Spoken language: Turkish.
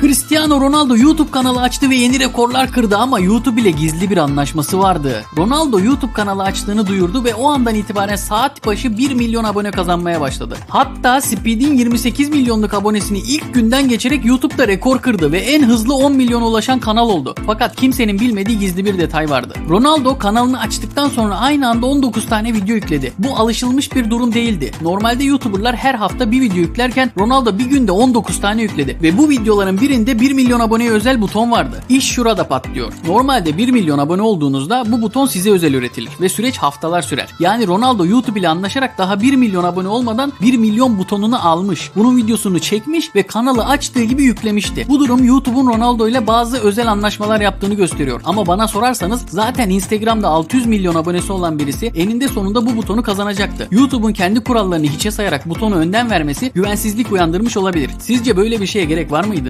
Cristiano Ronaldo YouTube kanalı açtı ve yeni rekorlar kırdı ama YouTube ile gizli bir anlaşması vardı. Ronaldo YouTube kanalı açtığını duyurdu ve o andan itibaren saat başı 1 milyon abone kazanmaya başladı. Hatta Speed'in 28 milyonluk abonesini ilk günden geçerek YouTube'da rekor kırdı ve en hızlı 10 milyona ulaşan kanal oldu. Fakat kimsenin bilmediği gizli bir detay vardı. Ronaldo kanalını açtıktan sonra aynı anda 19 tane video yükledi. Bu alışılmış bir durum değildi. Normalde YouTuber'lar her hafta bir video yüklerken Ronaldo bir günde 19 tane yükledi ve bu videoların birinde 1 milyon aboneye özel buton vardı. İş şurada patlıyor. Normalde 1 milyon abone olduğunuzda bu buton size özel üretilir ve süreç haftalar sürer. Yani Ronaldo YouTube ile anlaşarak daha 1 milyon abone olmadan 1 milyon butonunu almış. Bunun videosunu çekmiş ve kanalı açtığı gibi yüklemişti. Bu durum YouTube'un Ronaldo ile bazı özel anlaşmalar yaptığını gösteriyor. Ama bana sorarsanız zaten Instagram'da 600 milyon abonesi olan birisi eninde sonunda bu butonu kazanacaktı. YouTube'un kendi kurallarını hiçe sayarak butonu önden vermesi güvensizlik uyandırmış olabilir. Sizce böyle bir şeye gerek var mıydı?